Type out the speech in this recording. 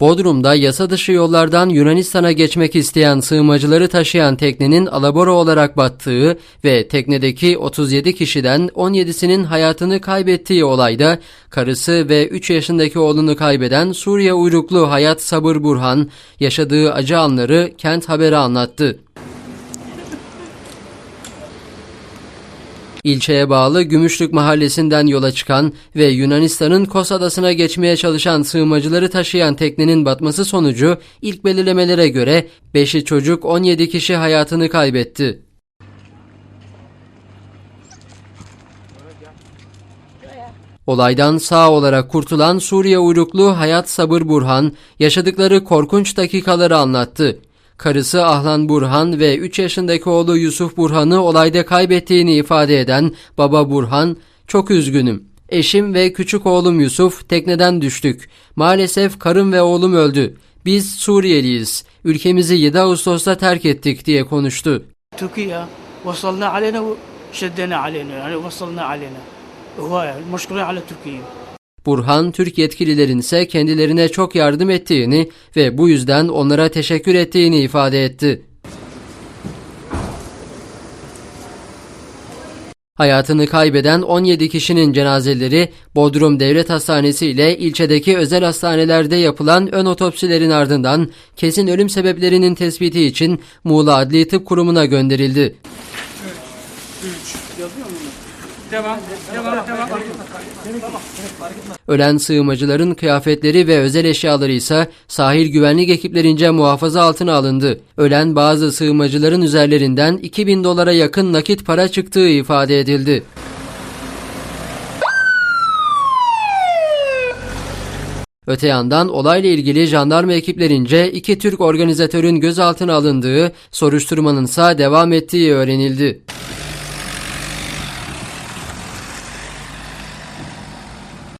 Bodrum'da yasa dışı yollardan Yunanistan'a geçmek isteyen sığınmacıları taşıyan teknenin alabora olarak battığı ve teknedeki 37 kişiden 17'sinin hayatını kaybettiği olayda karısı ve 3 yaşındaki oğlunu kaybeden Suriye uyruklu Hayat Sabır Burhan yaşadığı acı anları kent haberi anlattı. İlçeye bağlı Gümüşlük mahallesinden yola çıkan ve Yunanistan'ın Kos adasına geçmeye çalışan sığınmacıları taşıyan teknenin batması sonucu ilk belirlemelere göre 5'i çocuk 17 kişi hayatını kaybetti. Olaydan sağ olarak kurtulan Suriye uyruklu Hayat Sabır Burhan yaşadıkları korkunç dakikaları anlattı. Karısı Ahlan Burhan ve 3 yaşındaki oğlu Yusuf Burhan'ı olayda kaybettiğini ifade eden baba Burhan, ''Çok üzgünüm. Eşim ve küçük oğlum Yusuf tekneden düştük. Maalesef karım ve oğlum öldü. Biz Suriyeliyiz. Ülkemizi 7 Ağustos'ta terk ettik.'' diye konuştu. Türkiye, vasalna aleyna, şeddena aleyna, yani vasalna aleyna. Huva, muşkule ala Türkiye'yim. Burhan, Türk yetkililerin ise kendilerine çok yardım ettiğini ve bu yüzden onlara teşekkür ettiğini ifade etti. Hayatını kaybeden 17 kişinin cenazeleri Bodrum Devlet Hastanesi ile ilçedeki özel hastanelerde yapılan ön otopsilerin ardından kesin ölüm sebeplerinin tespiti için Muğla Adli Tıp Kurumu'na gönderildi. Ölen sığınmacıların kıyafetleri ve özel eşyaları ise sahil güvenlik ekiplerince muhafaza altına alındı. Ölen bazı sığınmacıların üzerlerinden 2000 dolara yakın nakit para çıktığı ifade edildi. Öte yandan olayla ilgili jandarma ekiplerince iki Türk organizatörün gözaltına alındığı, soruşturmanın ise devam ettiği öğrenildi.